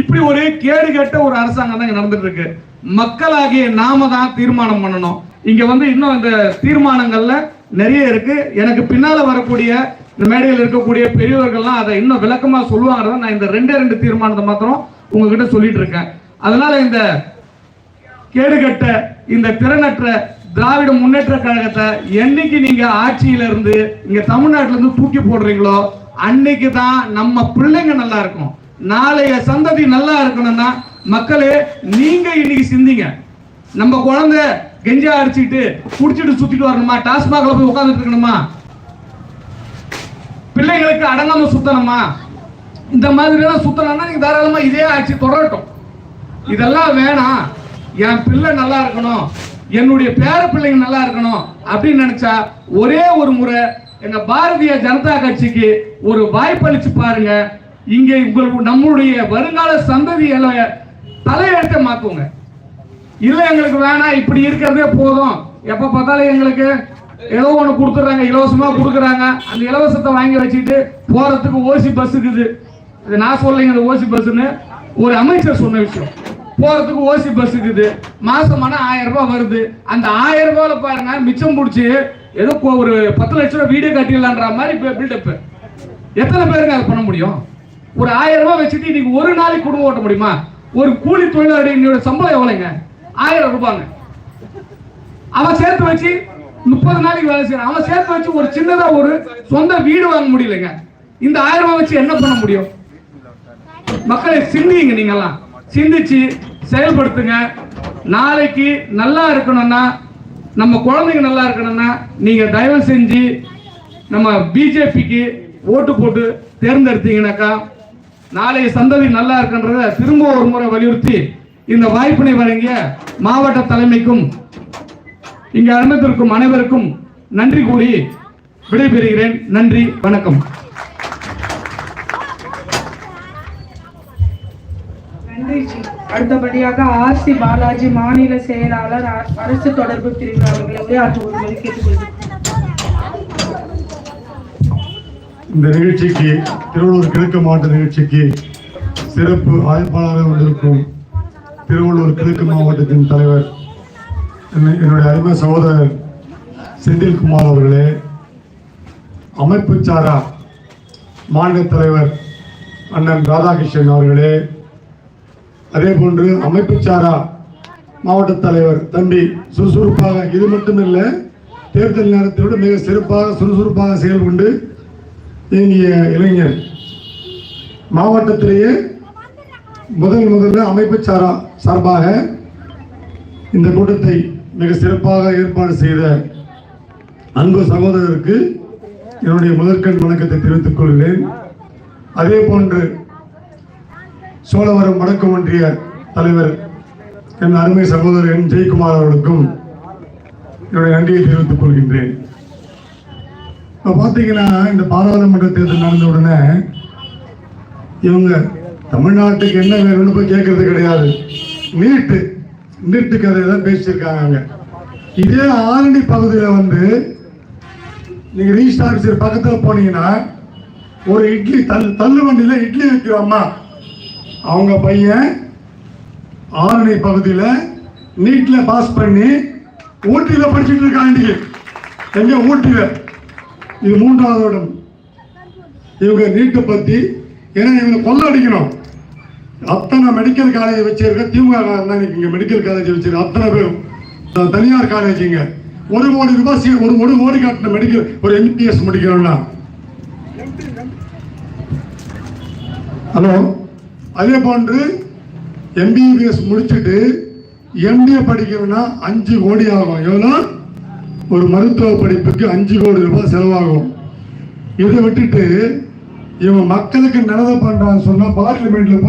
இப்படி ஒரு கேடு கெட்ட ஒரு அரசாங்கம் தான் நடந்துட்டு இருக்கு மக்களாகிய நாம தான் தீர்மானம் பண்ணணும். இங்க வந்து இன்னும் இந்த தீர்மானங்கள்ல நிறைய இருக்கு. எனக்கு பின்னால வரக்கூடிய இந்த மேடையில் இருக்கக்கூடிய பெரியவர்கள்லாம் அதை இன்னும் விளக்கமா சொல்லுவாங்க நான் இந்த ரெண்டே ரெண்டு தீர்மானத்தை மாத்திரம் உங்ககிட்ட சொல்லிட்டு இருக்கேன் அதனால இந்த கேடுகட்ட இந்த திறனற்ற திராவிட முன்னேற்ற கழகத்தை என்னைக்கு நீங்க ஆட்சியில இருந்து இங்க தமிழ்நாட்டில இருந்து தூக்கி போடுறீங்களோ அன்னைக்கு தான் நம்ம பிள்ளைங்க நல்லா இருக்கும். நாளைய சந்ததி நல்லா இருக்கணும்னா மக்களே நீங்க இன்னைக்கு சிந்திங்க. நம்ம குழந்தை கெஞ்சா அடிச்சுட்டு குடிச்சிட்டு சுத்திட்டு வரணுமா? டாஸ்மாக்ல போய் உட்காந்துட்டு இருக்கணுமா? பிள்ளைங்களுக்கு அடங்காம சுத்தணுமா? இந்த மாதிரி எல்லாம் சுத்தணும்னா நீங்க தாராளமா இதே ஆட்சி தொடரட்டும். இதெல்லாம் வேணாம். என் பிள்ளை நல்லா இருக்கணும். என்னுடைய பேர பிள்ளைங்க நல்லா இருக்கணும் அப்படின்னு நினைச்சா ஒரே ஒரு முறை எங்க பாரதிய ஜனதா கட்சிக்கு ஒரு வாய்ப்பளிச்சு பாருங்க. இங்கே உங்களுக்கு நம்மளுடைய வருங்கால சந்ததிகளை தலையெழுத்த மாத்துங்க. இல்ல எங்களுக்கு வேணாம் இப்படி இருக்கிறதே போதும். எப்ப பார்த்தாலும் எங்களுக்கு ஏதோ ஒன்று கொடுத்துறாங்க இலவசமா கொடுக்குறாங்க. அந்த இலவசத்தை வாங்கி வச்சுட்டு போறதுக்கு ஓசி பஸ் இருக்குது. இது நான் சொல்லிங்க அந்த ஓசி பஸ்ன்னு ஒரு அமைச்சர் சொன்ன விஷயம். போறதுக்கு ஓசி பஸ் இருக்குது. மாசமான ஆயிரம் ரூபாய் வருது. அந்த ஆயிரம் ரூபாயில பாருங்க மிச்சம் பிடிச்சி ஏதோ ஒரு பத்து லட்ச ரூபாய் வீடியோ கட்டிடலான்ற மாதிரி பில்டப் எத்தனை பேருங்க அதை பண்ண முடியும்? ஒரு ஆயிரம் ரூபாய் வச்சுட்டு இன்னைக்கு ஒரு நாளைக்கு குடும்பம் ஓட்ட முடியுமா? ஒரு கூலி தொழிலாளியோட சம்பளம் எவ்வளவுங்க? ஆயிரம் ரூபாங்க. அவன் சேர்த்து வச்சு முப்பது நாளைக்கு வேலை செய்யறான். அவன் சேர்த்து வச்சு ஒரு சின்னதா ஒரு சொந்த வீடு வாங்க முடியலங்க. இந்த ஆயிரம் ரூபாய் வச்சு என்ன பண்ண முடியும்? மக்களை சிந்திங்க நீங்கெல்லாம். சிந்திச்சு செயல்படுத்துங்க. நாளைக்கு நல்லா இருக்கணும்னா நம்ம குழந்தைங்க நல்லா இருக்கணும்னா நீங்க தயவு செஞ்சு நம்ம பிஜேபிக்கு ஓட்டு போட்டு தேர்ந்தெடுத்தீங்கன்னாக்கா நாளைய சந்ததி நல்லா இருக்குன்றத திரும்ப ஒரு முறை வலியுறுத்தி இந்த வாய்ப்பினை வழங்கிய மாவட்ட தலைமைக்கும் இங்க அனுமதித்திருக்கும் அனைவருக்கும் நன்றி கூறி விடைபெறுகிறேன். நன்றி வணக்கம். அடுத்தபடியாக ஆர் சி பாலாஜி மாநில செயலாளர் அ- அரசு தொடர்பு பிரிவு அவர்களை உரையாற்றுவது கேட்டுக்கொள்கிறேன் இந்த நிகழ்ச்சிக்கு திருவள்ளூர் கிழக்கு மாவட்ட நிகழ்ச்சிக்கு சிறப்பு அழைப்பாளராக வந்திருக்கும் திருவள்ளூர் கிழக்கு மாவட்டத்தின் தலைவர் என்னுடைய அருமை சகோதரர் செந்தில்குமார் அவர்களே அமைப்பு சாரா மாநில தலைவர் அண்ணன் ராதாகிருஷ்ணன் அவர்களே அதே போன்று அமைப்பு சாரா மாவட்ட தலைவர் தம்பி சுறுசுறுப்பாக இது மட்டுமில்லை தேர்தல் நேரத்தை விட மிக சிறப்பாக சுறுசுறுப்பாக செயல்கொண்டு இனிய இளைஞர் மாவட்டத்திலேயே முதல் முதல்ல அமைப்பு சாரா சார்பாக இந்த கூட்டத்தை மிக சிறப்பாக ஏற்பாடு செய்த அன்பு சகோதரருக்கு என்னுடைய முதற்கண் வணக்கத்தை தெரிவித்துக் கொள்கிறேன். அதே போன்று சோழவரம் வடக்கு ஒன்றிய தலைவர் என் அருமை சகோதரர் என் ஜெயக்குமார் அவர்களுக்கும் என்னுடைய நன்றியை தெரிவித்துக் கொள்கின்றேன். இப்போ பார்த்தீங்கன்னா இந்த பாராளுமன்ற தேர்தல் நடந்த உடனே இவங்க தமிழ்நாட்டுக்கு என்ன வேணும்னு போய் கேட்கறது கிடையாது. நீட்டு நீட்டு கதை தான் பேசியிருக்காங்க இதே ஆரணி பகுதியில் வந்து நீங்கள் ரீஸ்ட் ஆஃபீஸர் பக்கத்தில் போனீங்கன்னா ஒரு இட்லி தள்ளு தள்ளு வண்டியில் இட்லி வைக்கிறோம்மா. அவங்க பையன் ஆரணி பகுதியில் நீட்டில் பாஸ் பண்ணி ஊட்டியில் படிச்சுட்டு இருக்காண்டி. எங்கே ஊட்டியில்? இது மூன்றாவது இடம். இவங்க நீட்டை பத்தி ஏன்னா இவங்க கொள்ள அடிக்கணும் அத்தனை மெடிக்கல் காலேஜ் வச்சிருக்க திமுக இங்க மெடிக்கல் காலேஜ் வச்சிருக்க அத்தனை பேரும். தனியார் காலேஜுங்க ஒரு கோடி ரூபாய் சீ- ஒரு ஒரு கோடி கட்டின மெடிக்கல் ஒரு எம்பிபிஎஸ் முடிக்கணும்னா. ஹலோ? அதே போன்று எம்பிபிஎஸ் முடிச்சுட்டு எம்டிஏ படிக்கணும்னா அஞ்சு கோடி ஆகும். எவ்வளோ ஒரு மருத்துவ படிப்புக்கு அஞ்சு கோடி ரூபாய் செலவாகும். இதை விட்டுட்டு இவன் மக்களுக்கு நல்லதை பண்றான்னு சொன்னா பார்லிமெண்ட்ல போய்